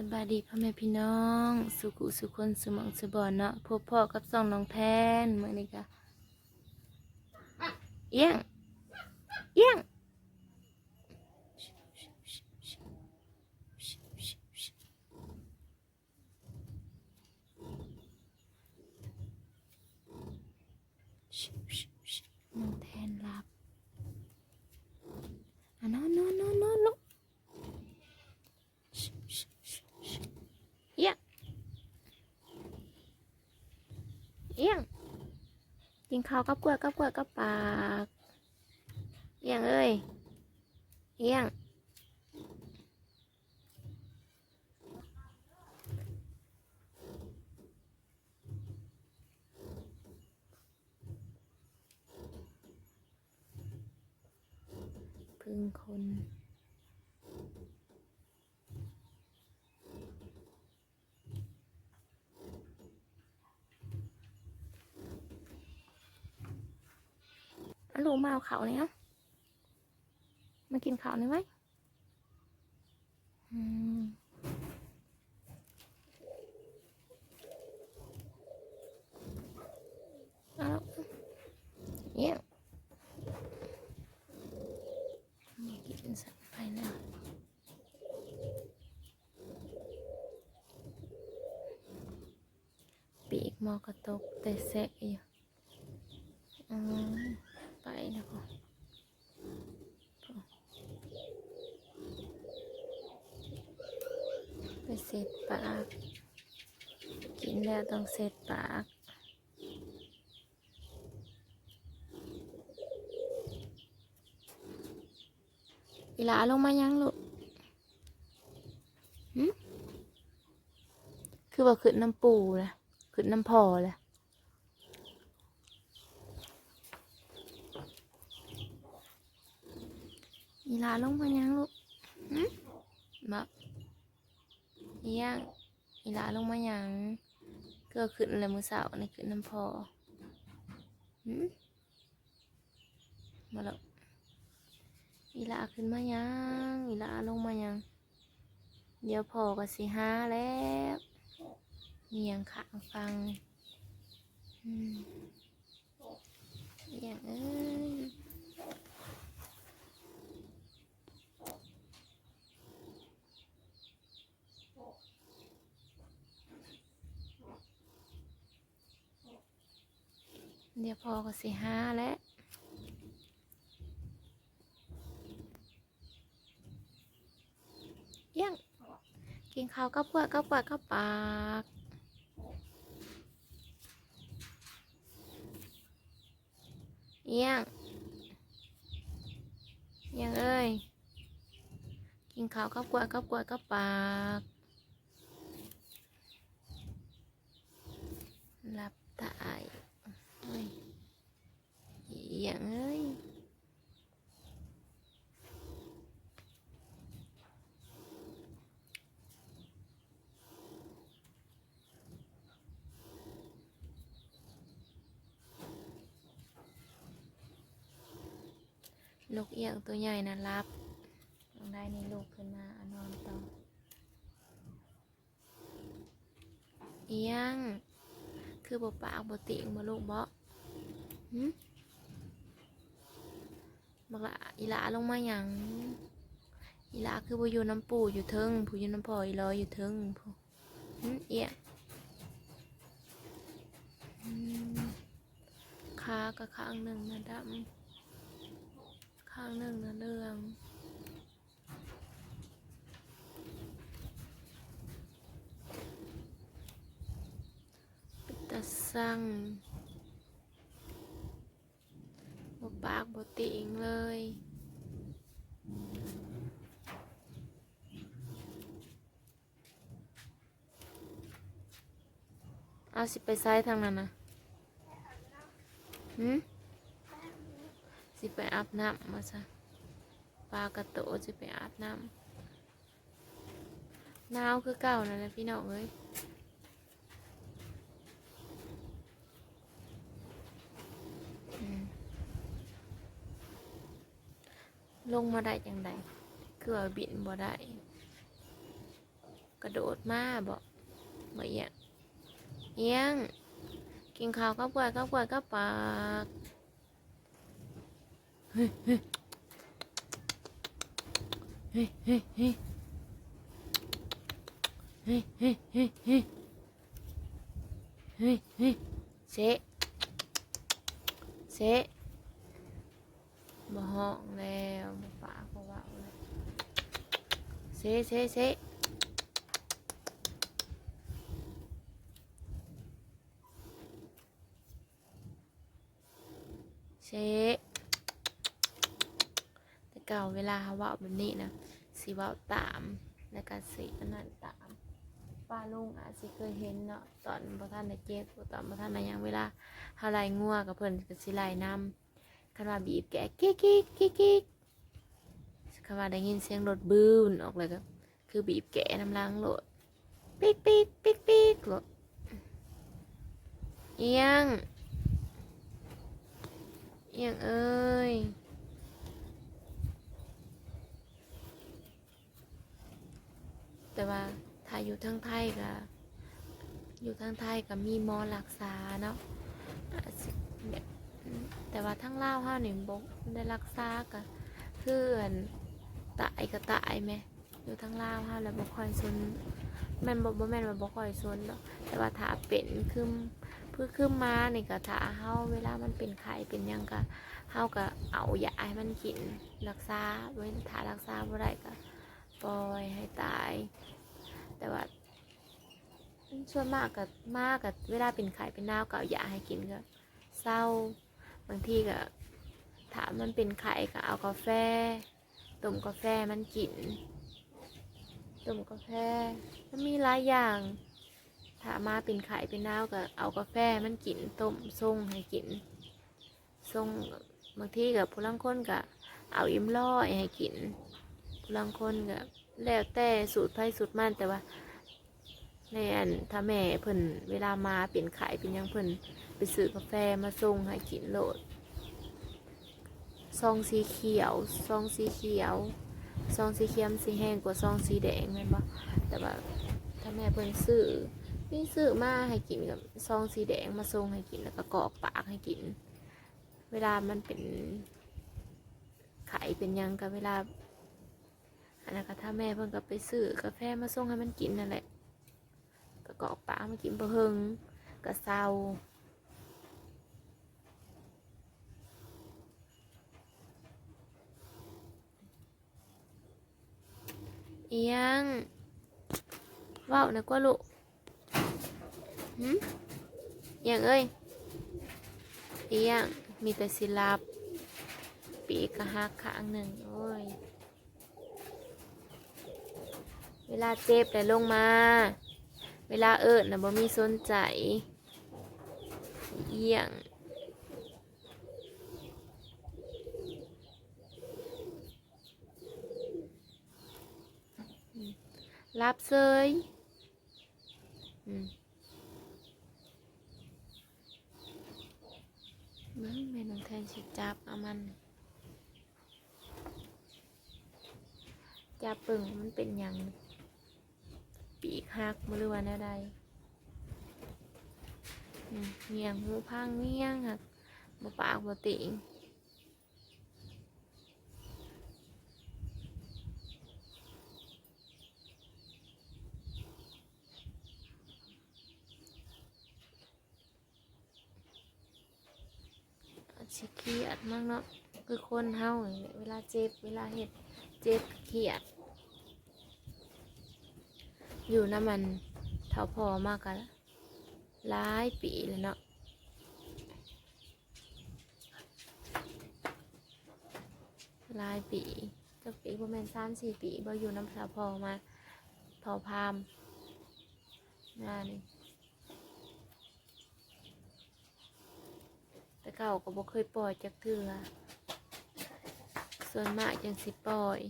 สบายดีพ่อแม่พี่น้อง สุขุสุคนสมองสุบอนเนาะพบพ่อกับสองน้องแทนเมื่อนี้ก็เอี้ยงเอี้ยงน้องแทนหลับอะนอนนอนนอนนอนลูก เอี้ยงเอี้ยง กินข้าวกับกล้วยกับกล้วยกับปากเอียงเอ้ยเอียงพึ่งคน อะลูกมาเอาเขาเนี่ยมากินเขาวหน่ยไหมอืมเอาวเยี่ยมนี่กินสักไปแล้วปีกมอกระตกแต่แสะอยู่อืม ไปนะพ่อพ่อ ไปเสร็จปาก กินแล้วต้องเสร็จปากอีลาลงมายังลูกคือว่าขึ้นน้ำปูเลยขึ้นน้ำพอเลยอีลาลงมายังลูกมา อีหยังอีหลาลงมายังเก็ขึ้นอะไรมือเสาในขึ้นน้ำพอหืมมาแล้วอีหลาขึ้นมายังอีหลาลงมายังเดี๋ยวพอก็สิหาแล้วเมียงขางฟังอืมอย่างเอ้ย เดี๋ยวพอก็สิห้าแล้วเยังกินข้าวกับเปลือกกับเปลือกกับปากเยังเยังเอ้ย กินข้าวกับกล้วยกับกล้วยกับปากหลับตาอีก เฮ้ย อหย่างเอ้ยลูกเอียงตัวใหญ่นะรับลองได้นี่ลูกขึ้นมาอนอนต่อ เอียง คือบปากบติงบ่ลูกบ่หึ บักละอีลาลงมาหยังอีลาคือบ่อยู่น้ำปู่อยู่เทิงผู้อยู่น้ำพ่ออีลอยอยู่เทิงผู้เอียอืมขาก็ข้างหนึ่งนะดำข้างหนึ่งนะเรื่องป็นตาสั่ง บปากบติงเลย เอาสิไปซ้ายทางนั้นนะหืมสิไปอาบน้ำมาซะปลากระโตสิไปอาบน้ำหนาวคือเก่านั่นแหละพี่น้องเอ้ย ลงมาได้จังใดคือว่าบินบ่ได้ กระโดดมาบอกบ่เอียงเอียงกินข้าวกับกล้วยกับกล้วยกับปากเฮ้ยเฮ้ยเฮ้ยเฮ้ยเฮ้ยเฮ้ยเฮ้ยเฮ้ยเฮ้ยเฮ้ยเฮ้ยเซะเซะ บ่ห้องแล้วบ่ปากบ่เว้าเลยเซะเซะเซะเชะแต่เก่าเวลาเขาเว่าแบบนี้นะสิเว่าตามแล้วก็สิอันนั้นตามป้าลุงอาจสิเคยเห็นเนาะตอนพระท่านได้เจ็บตอนพระท่านได้หยังเวลาเขาไล่งัวกับเพิ่นก็สิไล่น้ำ คันว่าบีบแกะกิ๊กกิ๊กกิ๊กกิ๊กคันว่าได้ยินเสียงรถบื้นออกเลยก็คือบีบแกะน้ำล้างรถปิ๊กปิ๊กปิ๊กปิ๊กรถเอียงเอียงเอ้ยแต่ว่าถ้าอยู่ทางไทยก็อยู่ทางไทยก็มีหมอรักษาเนาะแบบ แต่ว่าทั้งล่าวเฮาหนี่บ่ได้รักษาก็คืออันตายก็ตายแหมอยู่ทั้งล่าวเฮาแล้วบ่ค่อยสนแม่นบ่บ่แม่นว่าบ่ค่อยสนเนาะแต่ว่าถ้าเป็นคือเพื่อคือมานี่ก็ถ้าเฮาเวลามันเป็นไข้เป็นยังก็เฮาก็เอายาให้มันกินรักษาไว้ถ้ารักษาบ่ได้ก็ปล่อยให้ตาย แต่ว่าส่วนมากกับมากกับเวลาเป็นไข้เป็นนาวก็เอายาให้กินก็เศร้า บางทีก็ถามมันเป็นไข้ก็เอากาแฟต้มกาแฟมันกินต้มกาแฟมันมีหลายอย่างถ้ามาเป็นไข้เป็นหนาวก็เอากาแฟมันกินต้มส่งให้กินส่งบางทีกับผู้ลังคนก็เอาอิ่มร้อยให้กินผู้ลังคนก็แล้วแต่สูตรไผ่สูตรมันแต่ว่า ในอันถ้าแม่เพิ่นเวลามาเป็นไข่เป็นยังเพิ่นไปซื้อกาแฟมาส่งให้กินโหลด ซองสีเขียว ซองสีเขียว ซองสีเขียวมันสีแห้งกว่าซองสีแดงแม่นบ่แต่ว่าถ้าแม่เพิ่นซื้อนี่ซื้อมาให้กินกับซองสีแดงมาส่งให้กินแล้วก็กรอกปากให้กิน เวลามันเป็นไข่เป็นยังกับเวลาอันนั้นก็ถ้าแม่เพิ่นก็ไปซื้อกาแฟมาส่งให้มันกินนั่นแหละ อกปามากินบะเฮงกะเซาเอียงว้าวนะกว่าลูกหืมเอียงเอ้ยเอียงมีแต่สิลับ ปีกกะหักข้างหนึ่งโอ้ย เวลาเจ็บเลยลงมา เวลาเอิญนะบ่มีสนใจเอียงรับเซยมเบิ่งแม่น้องแทนสิจับเอามัน จับเบิ่งมันเป็นหยัง ปีกหักบ่หรือว่าแนวใดเงียงหูพังเงียงหักบ่ปากบ่ติงอาจสิเครียดมากเนาะคือคนเฮาเวลาเจ็บเวลาเฮ็ดเจ็บเครียด อยู่น้ำมันเท่าพอมากกันหลายปีแล้วเนาะหลายปีจักปีประมาณสามสี่ปีบ่อยู่น้ำเท่าพอมาเผาพามงานนี่แต่เก่าก็บ่เคยปล่อยจักเทื่อส่วนมากจังสิปล่อย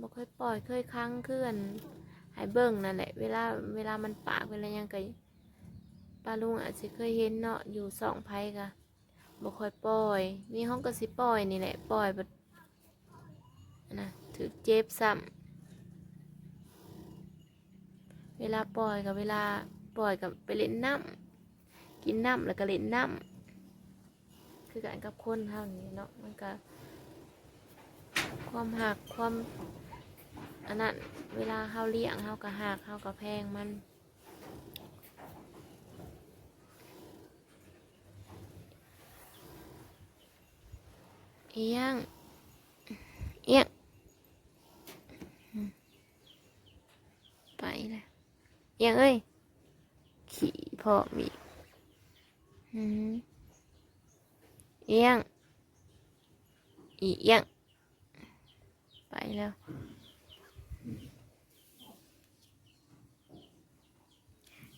บ่เคยปล่อยเคยค้างเคลื่อนหายเบิ่งนั่นแหละ เวลาเวลามันปากเวลายังก็ปลาลุงอาจจะเคยเห็นเนาะอยู่สองไผกะบ่ค่อยปล่อย มีห้องก็สิปล่อยนี่แหละปล่อยแบบนะถึกเจ็บซ้ำเวลาปล่อยกับเวลาปล่อยกับไปเล่นน้ำกินน้ำแล้วก็เล่นน้ำคือกันกับคนเท่านี้เนาะมันก็ความหักความ อันนั้นเวลาเฮาเลี้ยงเฮาก็หักเฮาก็แพงมันเอียงเอียงไปเลยเอียงเอ้ยขี่พอมีกอืมเอียงอีเอียงไปแล้ว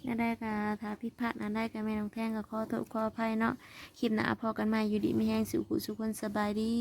นั่นได้กะถ้าผิดพลาดนั่นได้ก็ไม่น้องแท่งก็ขอโทษขออภัยเนาะคลิปหน้าพอกันใหม่อยู่ดีไม่แห้งสุขุสุขคนสบายดี